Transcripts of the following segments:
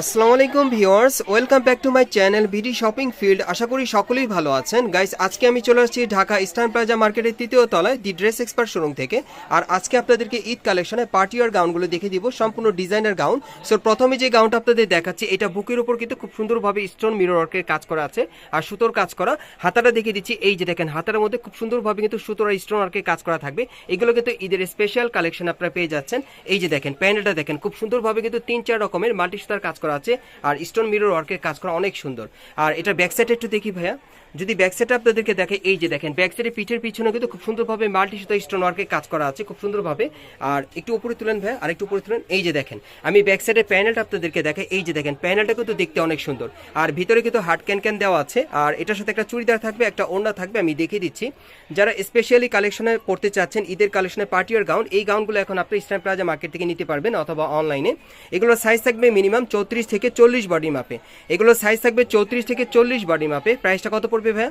আসসালামু আলাইকুম viewers, welcome back to my channel BD shopping field আশা করি সকলেই ভালো আছেন। গাইস, আজকে আমি চলে আসছি ঢাকা ইস্টার্ন প্লাজা মার্কেটের তৃতীয় তলায়, দি ড্রেস এক্সপার্ট শোরুম থেকে। আর আজকে আপনাদেরকে ঈদ কালেকশনে পার্টি গাউনগুলো দেখে দিব, সম্পূর্ণ ডিজাইনার গাউন। সো প্রথমে যে গাউনটা আপনাদের দেখাচ্ছি, এটা বুকের উপর কিন্তু খুব সুন্দরভাবে স্টোন মিরর ওয়ার্কের কাজ করা আছে আর সুতোর কাজ করা। হাতাটা দেখিয়ে দিচ্ছি, এই যে দেখেন, হাতার মধ্যে খুব সুন্দরভাবে কিন্তু সুতোর আর স্টোন ওয়ার্কের কাজ করা থাকবে। এগুলো কিন্তু ঈদের স্পেশাল কালেকশন আপনারা পেয়ে যাচ্ছেন। এই যে দেখেন প্যান্ডেলটা দেখেন, খুব সুন্দরভাবে কিন্তু তিন চার রকমের মাল্টি সুতার কাজ করা আছে। আর স্টোন মিরর ওয়ার্কের কাজ করা অনেক সুন্দর। আর এটা ব্যাক সাইডে একটু দেখি ভাইয়া। যদি ব্যাক সাইডে আপনাদেরকে দেখে, এই যে দেখেন ব্যাক সাইডে পিঠের পিছনে কিন্তু খুব সুন্দরভাবে মাল্টি সুতা স্টোন কাজ করা আছে, খুব সুন্দরভাবে। আর একটু উপরে তুলেন ভাইয়া আর একটু উপরে তুলেন, এই যে দেখেন, আমি ব্যাক সাইডে প্যানেলটা আপনাদেরকে দেখে এই যে দেখেন প্যানেলটা কিন্তু দেখতে অনেক সুন্দর। আর ভিতরে কিন্তু হার্ড ক্যান ক্যান দেওয়া আছে, আর এটার সাথে একটা চুড়িদার থাকবে, একটা ওড়না থাকবে, আমি দেখিয়ে দিচ্ছি। যারা স্পেশালি কালেকশনে পড়তে চাচ্ছেন, ঈদের কালেকশনে পার্টি আর গাউন এই গাউনগুলো এখন আপনি ইস্টার্ন প্লাজা মার্কেট থেকে নিতে পারবেন অথবা অনলাইনে এগুলো সাইজ থাকবে মিনিমাম চৌত্রিশ থেকে চল্লিশ বডি মাপে এগুলো সাইজ থাকবে চৌত্রিশ থেকে চল্লিশ বডি মাপে প্রাইসটা কত পড়বে ভাইয়া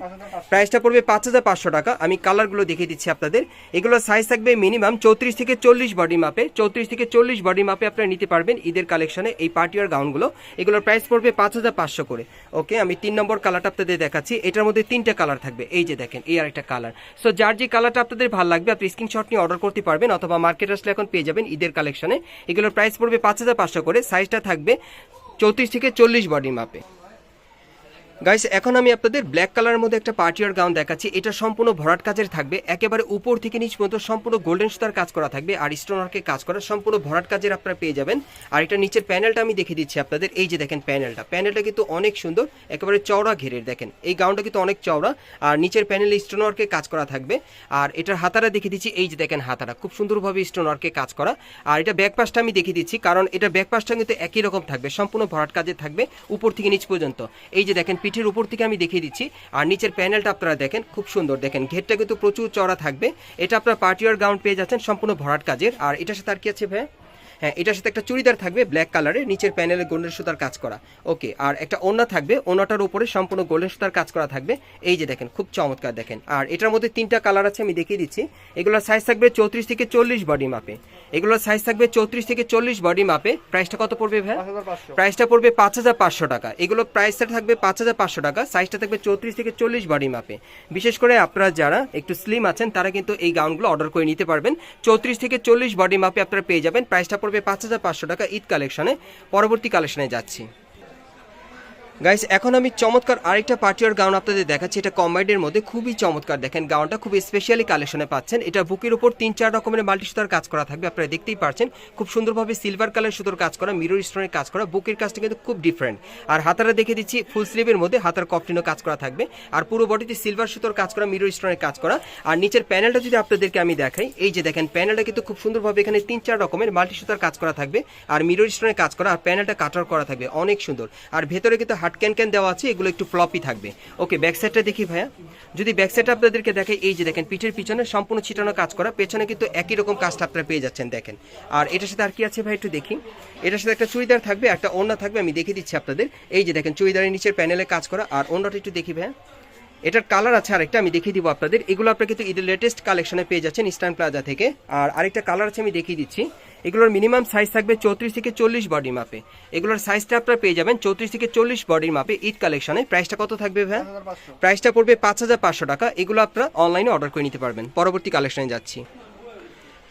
প্রাইসটা পড়বে পাঁচ হাজার পাঁচশো টাকা। আমি কালারগুলো দেখিয়ে দিচ্ছি আপনাদের। এগুলো সাইজ থাকবে মিনিমাম চৌত্রিশ থেকে চল্লিশ বডি মাপে চৌত্রিশ থেকে চল্লিশ বডি মাপে আপনারা নিতে পারবেন ঈদের কালেকশনে এই পার্টি আর গাউনগুলো এগুলোর প্রাইস পড়বে পাঁচ হাজার পাঁচশো করে। ওকে আমি তিন নম্বর কালারটা আপনাদের দেখাচ্ছি। এটার মধ্যে তিনটা কালার থাকবে। এই যে দেখেন, এই আরেকটা কালার সো যার যে কালারটা আপনাদের ভালো লাগবে, আপনি স্ক্রিনশট নিয়ে অর্ডার করতে পারবেন অথবা মার্কেট আসলে এখন পেয়ে যাবেন ঈদের কালেকশনে এগুলোর প্রাইস পড়বে পাঁচ হাজার পাঁচশো করে। সাইজটা থাকবে চৌত্রিশ থেকে চল্লিশ বডি মাপে গাইস এখন আমি আপনাদের ব্ল্যাক কালারের মধ্যে একটা পার্টিয়ার গাউন দেখাচ্ছি। এটা সম্পূর্ণ ভরাট কাজের থাকবে। একেবারে উপর থেকে নিচ পর্যন্ত সম্পূর্ণ গোল্ডেন সুতার কাজ করা থাকবে আর স্টোন ওয়ার্কের কাজ করা সম্পূর্ণ ভরাট কাজের আপনারা পেয়ে যাবেন। আর এটা নিচের প্যানেলটা আমি দেখে দিচ্ছি আপনাদের। এই যে দেখেন প্যানেলটা প্যানেলটা কিন্তু অনেক সুন্দর। একেবারে চওড়া ঘেরের, দেখেন। এই গাউনটা কিন্তু অনেক চওড়া। আর নিচের প্যানেলে স্টোন ওয়ার্কের কাজ করা থাকবে। আর এটার হাতারা দেখে দিচ্ছি। এই যে দেখেন হাতারা খুব সুন্দরভাবে স্টোন ওয়ার্কের কাজ করা। আর এটা ব্যাক পাশটা আমি দেখিয়ে দিচ্ছি। কারণ এটা ব্যাক পাশটা কিন্তু একই রকম থাকবে। সম্পূর্ণ ভরাট কাজের থাকবে। উপর থেকে নিচ পর্যন্ত। এই যে দেখেন পিঠের উপর থেকে আমি দেখিয়ে দিচ্ছি। আর নিচের প্যানেলটা আপনারা দেখেন, খুব সুন্দর। দেখেন, ঘেরটা কিন্তু প্রচুর চড়া থাকবে। এটা আপনার পার্টিওয়ার গ্রাউন্ড পেয়ে যাচ্ছেন, সম্পূর্ণ ভরাট কাজের। আর এটার সাথে আর কি আছে ভাই হ্যাঁ এটার সাথে একটা চুড়িদার থাকবে ব্ল্যাক কালারের নিচের প্যানেলে গোল্ডেন সুতার কাজ করা। ওকে আর একটা ওড়না থাকবে ওড়নাটার উপরে সম্পূর্ণ গোল্ডেন সুতার কাজ করা থাকবে। এই যে দেখেন খুব চমৎকার দেখেন। আর এটার মধ্যে তিনটা কালার আছে আমি দেখিয়ে দিচ্ছি। এগুলোর সাইজ থাকবে চৌত্রিশ থেকে চল্লিশ বডি মাপে এগুলোর সাইজ থাকবে চৌত্রিশ থেকে চল্লিশ বডি মাপে প্রাইসটা কত পড়বে ভাই? প্রাইসটা পড়বে পাঁচ হাজার পাঁচশো টাকা। এগুলো প্রাইসটা থাকবে পাঁচ হাজার পাঁচশো টাকা। সাইজটা থাকবে চৌত্রিশ থেকে চল্লিশ বডি মাপে বিশেষ করে আপনারা যারা একটু স্লিম আছেন তারা কিন্তু এই গাউনগুলো অর্ডার করে নিতে পারবেন। চৌত্রিশ থেকে চল্লিশ বডি মাপে আপনারা পেয়ে যাবেন। প্রাইসটা পড়বে পাঁচ হাজার পাঁচশো টাকা ঈদ কালেকশনে। পরবর্তী কালেকশনে যাচ্ছি। গাইস এখন আমি চমৎকার আরেকটা পার্টিয়ার গাউন আপনাদের দেখাচ্ছি। এটা কম্বাইডের মধ্যে খুবই চমৎকার। দেখেন গাউনটা খুব স্পেশালি কালেকশনে পাচ্ছেন। এটা বুকের উপর তিন চার রকমের মাল্টি সুতার কাজ করা থাকবে, আপনারা দেখতেই পারছেন। খুব সুন্দরভাবে সিলভার কালার সুতোর কাজ করা মিরর স্টোনের কাজ করা। বুকের কাজটা কিন্তু খুব ডিফারেন্ট আর হাতারা দেখে দিচ্ছি ফুল স্লিভের মধ্যে হাতার কফটিনও কাজ করা থাকবে। আর পুরো বডিতে সিলভার সুতোর কাজ করা মিরর স্টোনের কাজ করা। আর নিচের প্যানেলটা যদি আপনাদেরকে আমি দেখাই, এই যে দেখেন প্যানেলটা কিন্তু খুব সুন্দরভাবে এখানে তিন চার রকমের মাল্টি সুতার কাজ করা থাকবে। আর মিরর স্টোনের কাজ করা, আর প্যানেলটা কাটার করা থাকবে। অনেক সুন্দর। আর ভেতরে কিন্তু হাট ক্যান ক্যান দেওয়া আছে, এগুলো একটু ফ্লপি থাকবে। ওকে ব্যাক সাইডটা দেখি ভাইয়া। যদি ব্যাক সাইডটা আপনাদেরকে দেখে, এই যে দেখেন, পিঠের পিছনে সম্পূর্ণ ছিটানো কাজ করা, পেছনে কিন্তু একই রকম কাজটা আপনারা পেয়ে যাচ্ছেন, দেখেন। আর এটার সাথে আর কি আছে ভাই একটু দেখি? এটার সাথে একটা চুড়িদার থাকবে, একটা ওড়না থাকবে, আমি দেখে দিচ্ছি আপনাদের। এই যে দেখেন, চুড়িদারের নিচের প্যানেলে কাজ করা, আর ওড়নাটা একটু দেখি ভাইয়া। এটার কালার আছে আরেকটা, আমি দেখিয়ে দিব আপনাদের। এগুলো আপনারা কিন্তু ঈদের লেটেস্ট কালেকশনে পেয়ে যাচ্ছেন ইস্টার্ন প্লাজা থেকে। আর আরেকটা কালার আছে, আমি দেখিয়ে দিচ্ছি। এগুলোর মিনিমাম সাইজ থাকবে চৌত্রিশ থেকে চল্লিশ বডির মাপে এগুলোর সাইজটা আপনারা পেয়ে যাবেন চৌত্রিশ থেকে চল্লিশ বডির মাপে ঈদ কালেকশনে প্রাইসটা কত থাকবে ভাই? প্রাইসটা পড়বে পাঁচ হাজার পাঁচশো টাকা। এগুলো আপনারা অনলাইনে অর্ডার করে নিতে পারবেন। পরবর্তী কালেকশনে যাচ্ছি।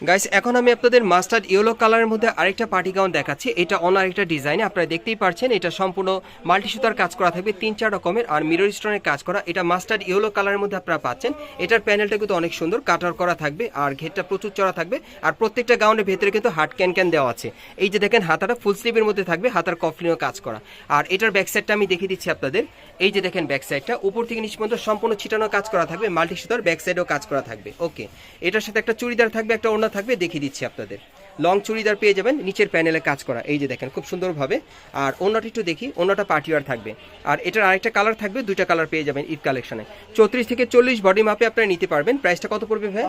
গাইস এখন আমি আপনাদের মাস্টার্ড ইয়েলো কালারের মধ্যে আরেকটা পার্টি গাউন দেখাচ্ছি। এটা অন্য আরেকটা ডিজাইনে আপনারা দেখতেই পারছেন, এটা সম্পূর্ণ মাল্টি সুতার কাজ করা থাকবে, তিন চার রকমের, আর মিরর স্টোনের কাজ করা। এটা মাস্টার্ড ইয়েলো কালারের মধ্যে আপনারা পাচ্ছেন। এটার প্যানেলটা কিন্তু অনেক সুন্দর কাটার করা থাকবে, আর ঘেরটা প্রচুর চড়া থাকবে, আর প্রত্যেকটা গাউনের ভেতরে কিন্তু হাট ক্যান ক্যান দেওয়া আছে। এই যে দেখেন, হাতাটা ফুল স্লিভের মধ্যে থাকবে, হাতার কফলিনও কাজ করা। আর এটার ব্যাক সাইডটা আমি দেখিয়ে দিচ্ছি আপনাদের। এই যে দেখেন ব্যাক সাইডটা উপর থেকে নিচ পর্যন্ত সম্পূর্ণ ছিটানো কাজ করা থাকবে মাল্টি সুতার ব্যাক সাইডেও কাজ করা থাকবে। ওকে এটার সাথে একটা চুড়িদার থাকবে, একটা ওড়না থাকবে দেখিয়ে দিচ্ছি আপনাদের। লং চুড়িদার পেয়ে যাবেন নিচের প্যানেলে কাজ করা। এই যে দেখেন খুব সুন্দরভাবে। আর অন্যটা একটু দেখি অন্যটা পার্টিওয়ার থাকবে। আর এটার আরেকটা কালার থাকবে দুইটা কালার পেয়ে যাবেন ঈদ কালেকশনে চৌত্রিশ থেকে চল্লিশ বডি মাপে আপনারা নিতে পারবেন। প্রাইসটা কত পড়বে ভাই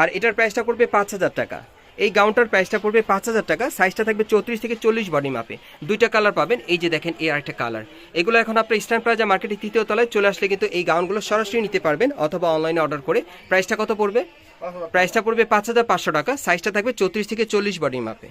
আর এটার প্রাইসটা পড়বে পাঁচ হাজার টাকা। এই গাউনটার প্রাইসটা পড়বে পাঁচ হাজার টাকা সাইজটা থাকবে চৌত্রিশ থেকে চল্লিশ বডি মাপে। দুইটা কালার পাবেন এই যে দেখেন এই আরেকটা কালার এগুলো এখন আপনার ইস্টার্ন প্লাজা মার্কেটের তৃতীয় তলায় চলে আসলে কিন্তু এই গাউনগুলো সরাসরি নিতে পারবেন অথবা অনলাইনে অর্ডার করে। প্রাইসটা কত পড়বে? প্রাইসটা পড়বে পাঁচ হাজার পাঁচশো টাকা সাইজটা থাকবে চৌত্রিশ থেকে চল্লিশ বডি মাপে।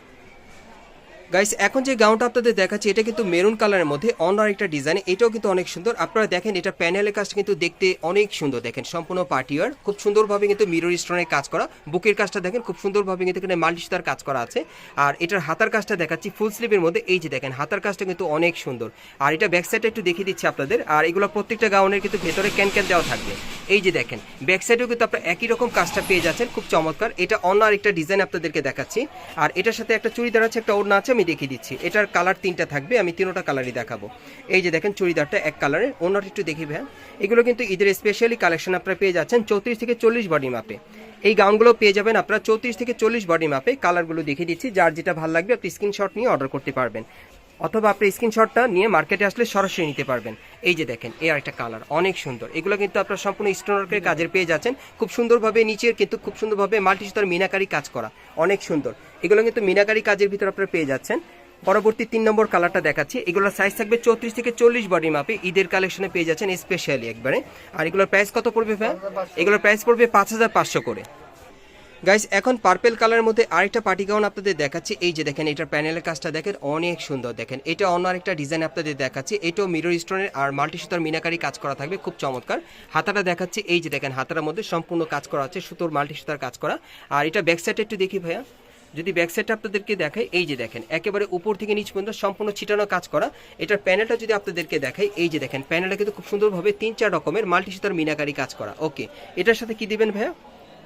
গাইস এখন যে গাউনটা আপনাদের দেখাচ্ছি, এটা কিন্তু মেরুন কালারের মধ্যে। অন্য একটা ডিজাইন এটাও কিন্তু অনেক সুন্দর। আপনারা দেখেন, এটা প্যানেলের কাজটা কিন্তু দেখতে অনেক সুন্দর। দেখেন, সম্পূর্ণ পার্টিওয়ার খুব সুন্দরভাবে কিন্তু মিরর স্টোনের কাজ করা। বুকের কাজটা দেখেন, খুব সুন্দরভাবে কিন্তু এখানে মাল্টি সুতার কাজ করা আছে। আর এটার হাতার কাজটা দেখাচ্ছি ফুল স্লিভের মধ্যে। এই যে দেখেন, হাতার কাজটা কিন্তু অনেক সুন্দর। আর এটা ব্যাক সাইডটা একটু দেখিয়ে দিচ্ছি আপনাদের। আর এগুলো প্রত্যেকটা গাউনের কিন্তু ভেতরে ক্যান ক্যান দেওয়া থাকবে। এই যে দেখেন ব্যাক সাইডেও কিন্তু আপনারা একই রকম কাজটা পেয়ে যাচ্ছেন, খুব চমৎকার। এটা অন্য আরেকটা ডিজাইন আপনাদেরকে দেখাচ্ছি। আর এটার সাথে একটা চুড়িদার আছে, একটা ওড়না আছে, আমি দেখিয়ে দিচ্ছি। এটার কালার তিনটা থাকবে, আমি তিনোটা কালারই দেখাবো। এই যে দেখেন, চুড়িদারটা এক কালারের অন্যটা একটু দেখি ভাই এগুলো কিন্তু ঈদের স্পেশালি কালেকশন আপনারা পেয়ে যাচ্ছেন চৌত্রিশ থেকে চল্লিশ বডি মাপে এই গাউনগুলো পেয়ে যাবেন আপনারা চৌত্রিশ থেকে চল্লিশ বডি মাপে কালারগুলো দেখিয়ে দিচ্ছি, যার যেটা ভালো লাগবে আপনি স্ক্রিনশট নিয়ে অর্ডার করতে পারবেন। অথবা আপনি স্ক্রিনশটটা নিয়ে মার্কেটে আসলে সরাসরি নিতে পারবেন। এই যে দেখেন এই একটা কালার অনেক সুন্দর। এগুলো কিন্তু আপনার সম্পূর্ণ স্টোনার্কের কাজের পেয়ে যাচ্ছেন। খুব সুন্দরভাবে নিচের কিন্তু খুব সুন্দরভাবে মাল্টি সুতার মিনাকারি কাজ করা। অনেক সুন্দর। এগুলো কিন্তু মিনাকারি কাজের ভিতর আপনারা পেয়ে যাচ্ছেন। পরবর্তী তিন নম্বর কালারটা দেখাচ্ছি। এগুলোর সাইজ থাকবে চৌত্রিশ থেকে চল্লিশ বডি মাপে ঈদের কালেকশনে পেয়ে যাচ্ছেন স্পেশালি একবারে। আর এগুলোর প্রাইস কত পড়বে ভাই? এগুলোর প্রাইস পড়বে পাঁচ হাজার পাঁচশো করে। গাইস এখন পার্পেল কালারের মধ্যে আরেকটা পার্টি গাউন আপনাদের দেখাচ্ছি। এই যে দেখেন, এটার প্যানেলের কাজটা দেখেন, অনেক সুন্দর দেখেন। এটা অন্য আরেকটা ডিজাইন আপনাদের দেখাচ্ছি। এটাও মিরর স্টোনের আর মাল্টি সুতার মিনাকারি কাজ করা থাকবে, খুব চমৎকার। হাতাটা দেখাচ্ছি, এই যে দেখেন, হাতার মধ্যে সম্পূর্ণ কাজ করা আছে, সুতোর মাল্টি সুতার কাজ করা। আর এটা ব্যাক সাইডটা একটু দেখি ভাইয়া। যদি ব্যাক সাইডটা আপনাদেরকে দেখাই, এই যে দেখেন, একেবারে উপর থেকে নিচ পর্যন্ত সম্পূর্ণ ছিটানো কাজ করা। এটার প্যানেলটা যদি আপনাদেরকে দেখাই, এই যে দেখেন প্যানেলটা কিন্তু খুব সুন্দরভাবে তিন চার রকমের মাল্টি সুতার মিনাকারি কাজ করা। ওকে এটার সাথে কি দিবেন ভাইয়া?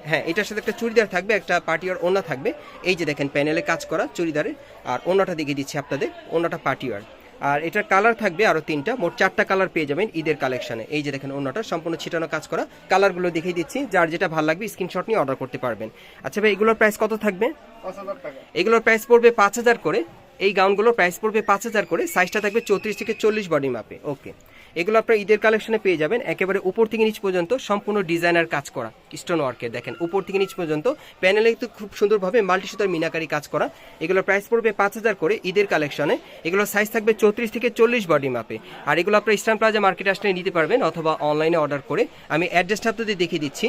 হ্যাঁ এটার সাথে একটা চুড়িদার থাকবে একটা পার্টিওয়ার ওনা থাকবে। এই যে দেখেন প্যানেলে কাজ করা চুড়িদারের। আর ওনাটা দেখিয়ে দিচ্ছি আপনাদের ওনাটা পার্টিওয়ার আর এটার কালার থাকবে আরও তিনটা মোট চারটা কালার পেয়ে যাবেন ঈদের কালেকশনে। এই যে দেখেন ওনাটা সম্পূর্ণ ছিটানো কাজ করা। কালারগুলো দেখিয়ে দিচ্ছি যার যেটা ভালো লাগবে স্ক্রিনশট নিয়ে অর্ডার করতে পারবেন। আচ্ছা ভাই এগুলোর প্রাইস কত থাকবে? এগুলোর প্রাইস পড়বে পাঁচ হাজার করে। এই গাউনগুলোর প্রাইস পড়বে পাঁচ হাজার করে সাইজটা থাকবে চৌত্রিশ থেকে চল্লিশ বডি মাপে ওকে এগুলো আপনার ঈদের কালেকশনে পেয়ে যাবেন, একেবারে উপর থেকে নিচ পর্যন্ত সম্পূর্ণ ডিজাইনার কাজ করা স্টোন ওয়ার্কের দেখেন, উপর থেকে নিচ পর্যন্ত। প্যানেলে কিন্তু খুব সুন্দরভাবে মাল্টি সুতার মিনাকারি কাজ করা, এগুলোর প্রাইস পড়বে পাঁচ হাজার করে ঈদের কালেকশনে এগুলো সাইজ থাকবে চৌত্রিশ থেকে চল্লিশ বডি মাপে আর এগুলো আপনার ইস্টার্ন প্লাজা মার্কেটে আসলে নিতে পারবেন অথবা অনলাইনে অর্ডার করে, আমি অ্যাড্রেসটা আপনাদের দেখিয়ে দিচ্ছি।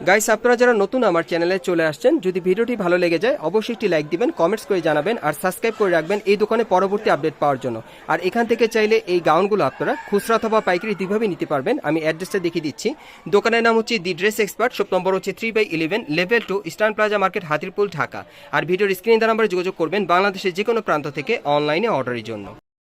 গাইস আপনারা যারা নতুন আমার চ্যানেলে চলে আসছেন, যদি ভিডিওটি ভালো লেগে যায়, অবশ্যই একটি লাইক দিবেন কমেন্টস করে জানাবেন, আর সাবস্ক্রাইব করে রাখবেন এই দোকানে পরবর্তী আপডেট পাওয়ার জন্য। আর এখান থেকে চাইলে এই গাউনগুলো আপনারা খুচরা অথবা পাইকারি দুইভাবে নিতে পারবেন। আমি অ্যাড্রেসটা দেখিয়ে দিচ্ছি। দোকানের নাম হচ্ছে the dress expert shop number হচ্ছে three by eleven level two eastern plaza market Hatirpul, Dhaka. আর ভিডিওর স্ক্রিনে নাম্বারে যোগাযোগ করবেন বাংলাদেশের যে কোনো প্রান্ত থেকে অনলাইনে অর্ডারের জন্য।